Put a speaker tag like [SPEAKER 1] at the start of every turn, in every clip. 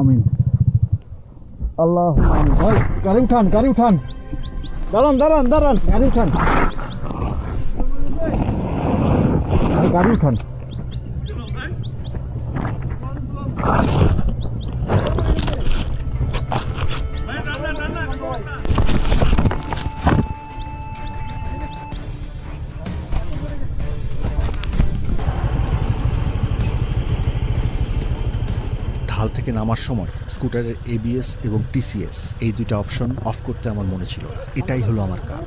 [SPEAKER 1] আমিন। আল্লাহ ভাই গাড়ি উঠান গাড়ি উঠান। দাঁড়ান দাঁড়ান দাঁড়ান গাড়ি উঠান। গাড়ি উঠান।
[SPEAKER 2] ঢাল থেকে নামার সময় স্কুটারের এবিএস এবং টিসিএস এই দুইটা অপশন অফ করতে আমার মনে ছিল। এটাই হলো আমার কাজ।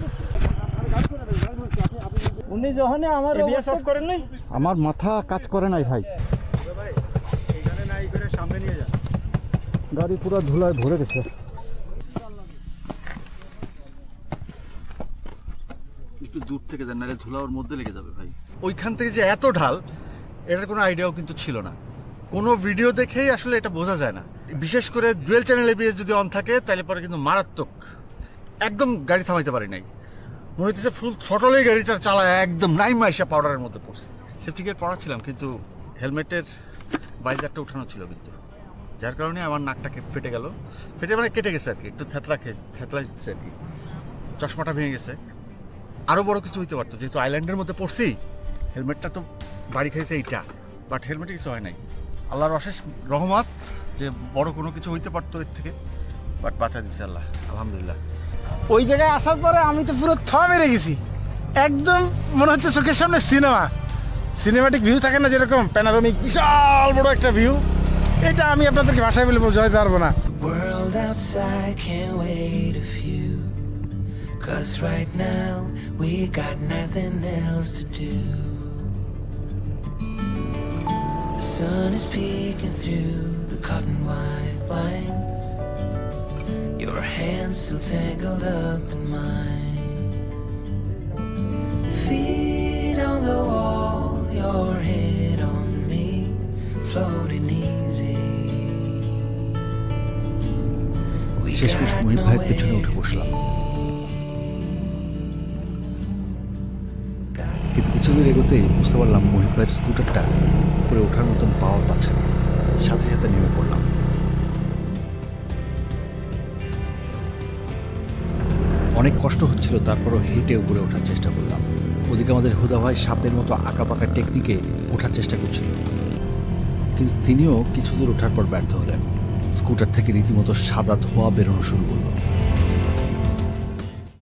[SPEAKER 1] উনি যখন আমার
[SPEAKER 3] এবিএস অফ করেন নাই?
[SPEAKER 1] আমার মাথা কাজ করে নাই ভাই। গাড়ি পুরো ধুলায় ভরে গেছে।
[SPEAKER 2] একটু দূর থেকে দেন নাহলে ধুলা ওর মধ্যে লেগে যাবে ভাই। ওইখান থেকে যে এত ঢাল এটার কোনো আইডিয়াও কিন্তু ছিল না। কোনো ভিডিও দেখেই আসলে এটা বোঝা যায় না। বিশেষ করে ডুয়েল চ্যানেল এবিএস যদি অন থাকে, তাহলে পরে কিন্তু মারাত্মক, একদম গাড়ি থামাইতে পারি নাই। মনে হচ্ছে ফুল থ্রটলেই গাড়িটা চালায়, একদম নাই মাইসা পাউডারের মধ্যে পড়ছে। সেফটি গেট পড়া ছিলাম কিন্তু হেলমেটের বাইজারটা উঠানো ছিল কিন্তু। যার কারণে আমার নাকটা ফেটে গেল। ফেটে মানে কেটে গেছে আর কি, একটু থেতলা খেয়ে থেতলা দিচ্ছে আর কি। চশমাটা ভেঙে গেছে। আরও বড় কিছু হইতে পারতো, যেহেতু আইল্যান্ডের মধ্যে পড়ছি হেলমেটটা তো বাড়ি খেয়েছে এইটা বাট হেলমেটে কিছু হয় নাই। আল্লাহর অশেষ রহমত যে বড় কোনো কিছু হইতে পারতো এর থেকে। বাট বাঁচা দিচ্ছে আল্লাহ আলহামদুলিল্লাহ।
[SPEAKER 3] ওই জায়গায় আসার পরে আমি তো পুরো থ মেরে গেছি। একদম মনে হচ্ছে চোখের সামনে সিনেমা। সিনেমাটিক ভিউ থাকে না যেরকম প্যানারোমিক বিশাল বড় একটা ভিউ এটা আমি আপনাদেরকে ভাষায় বলে বোঝাতে পারব না।
[SPEAKER 4] World outside can't wait a few. Cause right now we got nothing else to do. sun is peeking through the cotton white blinds. Your hands still tangled up in mine. Feet on the wall, your head on me, floating easy.
[SPEAKER 2] J'espère
[SPEAKER 4] que
[SPEAKER 2] vous
[SPEAKER 4] pouvez.
[SPEAKER 2] কিন্তু কিছু দূর এগোতেই বুঝতে পারলাম ভাইয়ের স্কুটারটা উপরে ওঠার মতন পাওয়ার পাচ্ছে না। সাথে সাথে নেমে পড়লাম। অনেক কষ্ট হচ্ছিল, তারপরও হেঁটে উপরে ওঠার চেষ্টা করলাম। ওদিকে আমাদের হুদা ভাই সাপের মতো আঁকা পাকা টেকনিকে ওঠার চেষ্টা করছিল। কিন্তু তিনিও কিছু দূর ওঠার পর ব্যর্থ হলেন। স্কুটার থেকে রীতিমতো সাদা ধোঁয়া বেরোনো শুরু করল।